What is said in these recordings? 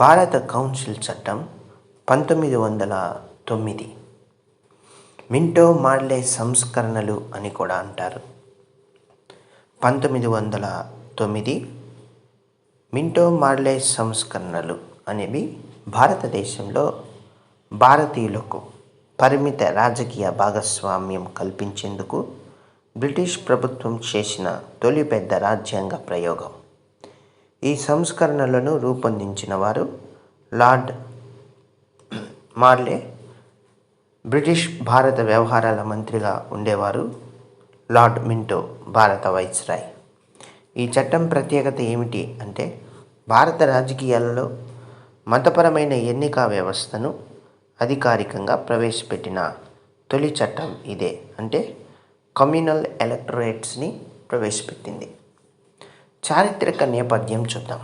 భారత కౌన్సిల్ చట్టం పంతొమ్మిది వందల తొమ్మిది. మింటో మార్లే సంస్కరణలు అని కూడా అంటారు. పంతొమ్మిది వందల తొమ్మిది మింటో మార్లే సంస్కరణలు అనేవి భారతదేశంలో భారతీయులకు పరిమిత రాజకీయ భాగస్వామ్యం కల్పించేందుకు బ్రిటిష్ ప్రభుత్వం చేసిన తొలి పెద్ద రాజ్యాంగ ప్రయోగం. ఈ సంస్కరణలను రూపొందించిన వారు లార్డ్ మార్లే బ్రిటిష్ భారత వ్యవహారాల మంత్రిగా ఉండేవారు లార్డ్ మింటో భారత వైస్రాయ్. ఈ చట్టం ప్రత్యేకత ఏమిటి అంటే భారత రాజకీయాలలో మతపరమైన ఎన్నిక వ్యవస్థను అధికారికంగా ప్రవేశపెట్టిన తొలి చట్టం ఇదే. అంటే కమ్యూనల్ ఎలక్టరేట్స్ని ప్రవేశపెట్టింది. చారిత్రక నేపథ్యం చూద్దాం.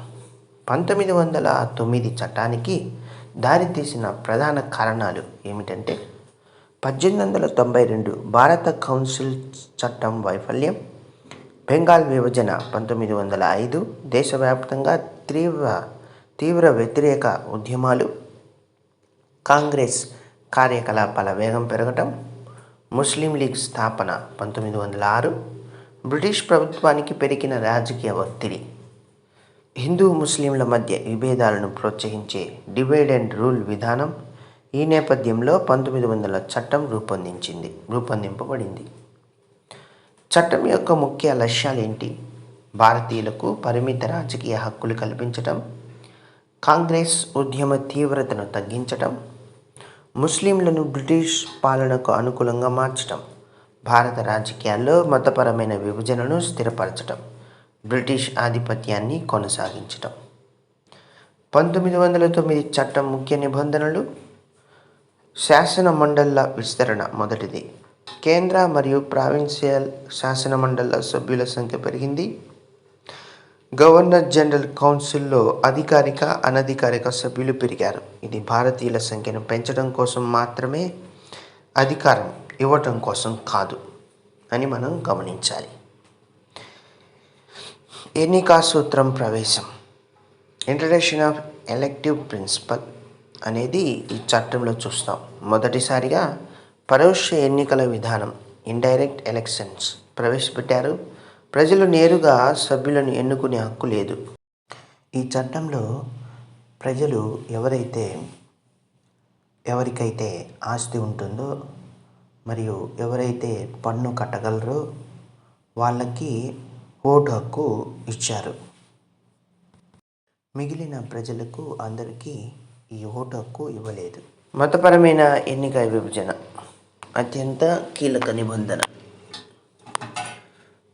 పంతొమ్మిది వందల తొమ్మిది చట్టానికి దారితీసిన ప్రధాన కారణాలు ఏమిటంటే పద్దెనిమిది వందల తొంభై రెండు భారత కౌన్సిల్ చట్టం వైఫల్యం బెంగాల్ విభజన పంతొమ్మిది వందల ఐదు దేశవ్యాప్తంగా తీవ్ర తీవ్ర వ్యతిరేక ఉద్యమాలు కాంగ్రెస్ కార్యకలాపాల వేగం పెరగటం ముస్లిం లీగ్ స్థాపన పంతొమ్మిది వందల ఆరు బ్రిటిష్ ప్రభుత్వానికి పెరిగిన రాజకీయ ఒత్తిడి. హిందూ ముస్లింల మధ్య విభేదాలను ప్రోత్సహించే డివైడ్ అండ్ రూల్ విధానం ఈ నేపథ్యంలో పంతొమ్మిది వందల చట్టం రూపొందించింది రూపొందింపబడింది. చట్టం యొక్క ముఖ్య లక్ష్యాలు ఏంటి? భారతీయులకు పరిమిత రాజకీయ హక్కులు కల్పించటం కాంగ్రెస్ ఉద్యమ తీవ్రతను తగ్గించటం ముస్లింలను బ్రిటిష్ పాలనకు అనుకూలంగా మార్చటం. భారత రాజకీయాల్లో మతపరమైన విభజనను స్థిరపరచటం బ్రిటిష్ ఆధిపత్యాన్ని కొనసాగించటం. పంతొమ్మిది వందల తొమ్మిది చట్టం ముఖ్య నిబంధనలు శాసన మండళ్ళ విస్తరణ మొదటిది. కేంద్ర మరియు ప్రావిన్షియల్ శాసన మండళ్ళ సభ్యుల సంఖ్య పెరిగింది. గవర్నర్ జనరల్ కౌన్సిల్లో అధికారిక అనధికారిక సభ్యులు పెరిగారు. ఇది భారతీయుల సంఖ్యను పెంచడం కోసం మాత్రమే అధికారం. ఇవ్వటం కోసం కాదు అని మనం గమనించాలి. ఎన్నికా సూత్రం ప్రవేశం. ఇంట్రడక్షన్ ఆఫ్ ఎలెక్టివ్ ప్రిన్సిపల్ అనేది ఈ చట్టంలో చూస్తాం. మొదటిసారిగా పరోక్ష ఎన్నికల విధానం ఇండైరెక్ట్ ఎలక్షన్స్ ప్రవేశపెట్టారు. ప్రజలు నేరుగా సభ్యులను ఎన్నుకునే హక్కు లేదు. ఈ చట్టంలో ప్రజలు ఎవరైతే ఎవరికైతే ఆస్తి ఉంటుందో మరియు ఎవరైతే పన్ను కట్టగలరో వాళ్ళకి ఓటు హక్కు ఇచ్చారు. మిగిలిన ప్రజలకు అందరికీ ఈ ఓటు హక్కు ఇవ్వలేదు. మతపరమైన ఎన్నిక విభజన అత్యంత కీలక నిబంధన.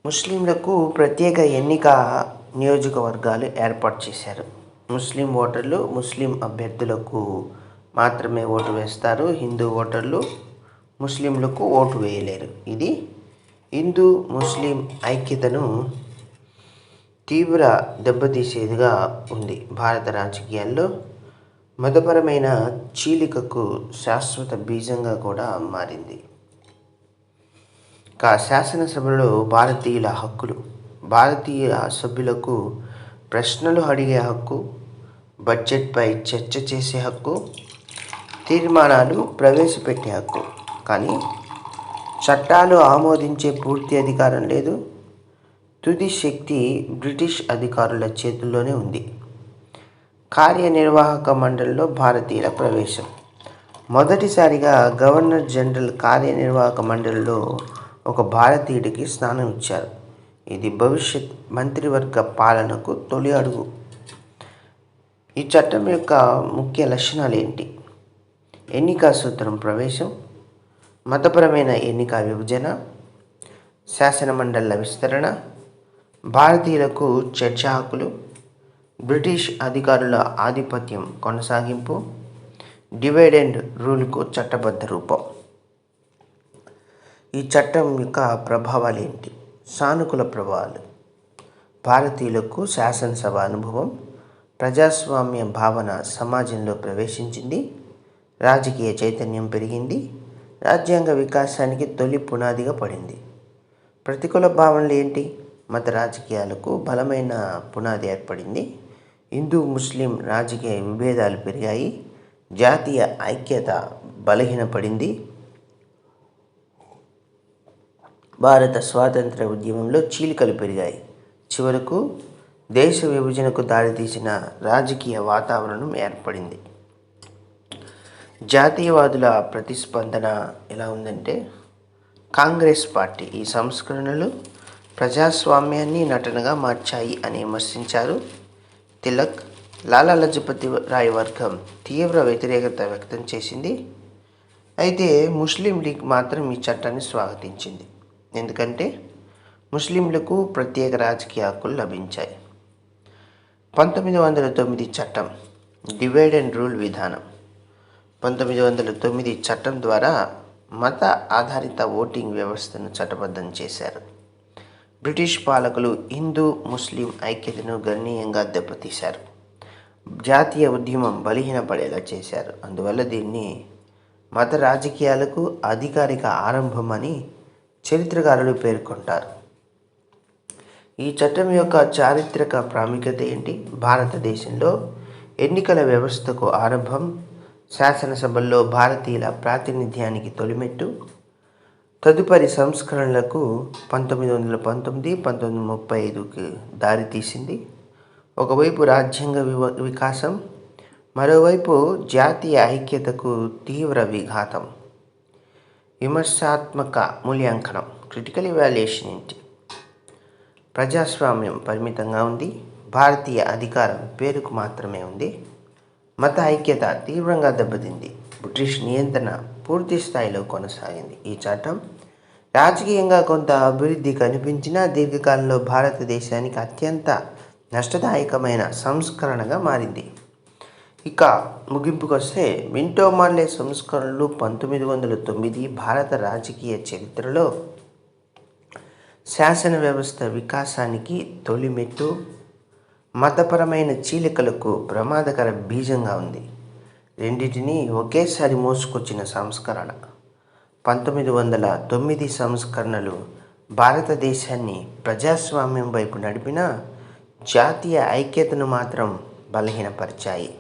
ముస్లింలకు ప్రత్యేక ఎన్నిక నియోజకవర్గాలు ఏర్పాటు చేశారు. ముస్లిం ఓటర్లు ముస్లిం అభ్యర్థులకు మాత్రమే ఓటు వేస్తారు. హిందూ ఓటర్లు ముస్లింలకు ఓటు వేయలేరు. ఇది హిందూ ముస్లిం ఐక్యతను తీవ్ర దెబ్బతీసేదిగా ఉంది. భారత రాజకీయాల్లో మతపరమైన చీలికకు శాశ్వత బీజంగా కూడా మారింది. కా శాసనసభలో భారతీయుల హక్కులు భారతీయ సభ్యులకు ప్రశ్నలు అడిగే హక్కు బడ్జెట్పై చర్చ చేసే హక్కు తీర్మానాలు ప్రవేశపెట్టే హక్కు కానీ చట్టాలు ఆమోదించే పూర్తి అధికారం లేదు. తుది శక్తి బ్రిటిష్ అధికారుల చేతుల్లోనే ఉంది. కార్యనిర్వాహక మండలిలో భారతీయుల ప్రవేశం. మొదటిసారిగా గవర్నర్ జనరల్ కార్యనిర్వాహక మండలిలో ఒక భారతీయుడికి స్థానం ఇచ్చారు. ఇది భవిష్యత్ మంత్రివర్గ పాలనకు తొలి అడుగు. ఈ చట్టం యొక్క ముఖ్య లక్షణాలు ఏంటి? ఎన్నికా సూత్రం ప్రవేశం మతపరమైన ఎన్నిక విభజన శాసనమండళ్ళ విస్తరణ భారతీయులకు చర్చ హక్కులు బ్రిటిష్ అధికారుల ఆధిపత్యం కొనసాగింపు డివైడ్ అండ్ రూల్కు చట్టబద్ధ రూపం. ఈ చట్టం యొక్క ప్రభావాలు ఏంటి సానుకూల ప్రభావాలు. భారతీయులకు శాసనసభ అనుభవం ప్రజాస్వామ్య భావన సమాజంలో ప్రవేశించింది రాజకీయ చైతన్యం పెరిగింది రాజ్యాంగ వికాసానికి తొలి పునాదిగా పడింది. ప్రతికూల భావనలు ఏంటి? మత రాజకీయాలకు బలమైన పునాది ఏర్పడింది. హిందూ ముస్లిం రాజకీయ విభేదాలు పెరిగాయి. జాతీయ ఐక్యత బలహీనపడింది. భారత స్వాతంత్ర ఉద్యమంలో చీలికలు పెరిగాయి. చివరకు దేశ విభజనకు దారితీసిన రాజకీయ వాతావరణం ఏర్పడింది. జాతీయవాదుల ప్రతిస్పందన ఎలా ఉందంటే కాంగ్రెస్ పార్టీ ఈ సంస్కరణలు ప్రజాస్వామ్యాన్ని నటనగా మార్చాయి అని విమర్శించారు. తిలక్ లాలా లజపతి రాయ్ వర్గం తీవ్ర వ్యతిరేకత వ్యక్తం చేసింది. అయితే ముస్లిం లీగ్ మాత్రం ఈ చట్టాన్ని స్వాగతించింది. ఎందుకంటే ముస్లింలకు ప్రత్యేక రాజకీయ హక్కులు లభించాయి. పంతొమ్మిది వందల తొమ్మిది చట్టం డివైడ్ అండ్ రూల్ విధానం. పంతొమ్మిది వందల తొమ్మిది చట్టం ద్వారా మత ఆధారిత ఓటింగ్ వ్యవస్థను చట్టబద్ధం చేశారు. బ్రిటిష్ పాలకులు హిందూ ముస్లిం ఐక్యతను గణనీయంగా దెబ్బతీశారు. జాతీయ ఉద్యమం బలహీనపడేలా చేశారు. అందువల్ల దీన్ని మత రాజకీయాలకు అధికారిక ఆరంభం అని చరిత్రకారులు పేర్కొంటారు. ఈ చట్టం యొక్క చారిత్రక ప్రాముఖ్యత ఏంటి? భారతదేశంలో ఎన్నికల వ్యవస్థకు ఆరంభం శాసనసభల్లో భారతీయుల ప్రాతినిధ్యానికి తొలిమెట్టు. తదుపరి సంస్కరణలకు పంతొమ్మిది వందల పంతొమ్మిది పంతొమ్మిది ముప్పై ఐదుకి దారితీసింది ఒకవైపు రాజ్యాంగ వివ వికాసం మరోవైపు జాతీయ ఐక్యతకు తీవ్ర విఘాతం. విమర్శాత్మక మూల్యాంకనం క్రిటికల్ ఇవాల్యుయేషన్ ఏంటి? ప్రజాస్వామ్యం పరిమితంగా ఉంది. భారతీయ అధికారం పేరుకు మాత్రమే ఉంది. మత ఐక్యత తీవ్రంగా దెబ్బతింది బ్రిటిష్ నియంత్రణ పూర్తి స్థాయిలో కొనసాగింది. ఈ చట్టం రాజకీయంగా కొంత అభివృద్ధి కనిపించినా దీర్ఘకాలంలో భారతదేశానికి అత్యంత నష్టదాయకమైన సంస్కరణగా మారింది. ఇక ముగింపుకు వస్తే మింటో మార్లే సంస్కరణలు పంతొమ్మిది వందల తొమ్మిది భారత రాజకీయ చరిత్రలో శాసన వ్యవస్థ వికాసానికి తొలిమెట్టు. మతపరమైన చీలికలకు ప్రమాదకర బీజంగా ఉంది. రెండింటినీ ఒకేసారి మోసుకొచ్చిన సంస్కరణ. పంతొమ్మిది వందల తొమ్మిది సంస్కరణలు భారతదేశాన్ని ప్రజాస్వామ్యం వైపు నడిపిన జాతీయ ఐక్యతను మాత్రం బలహీనపరిచాయి.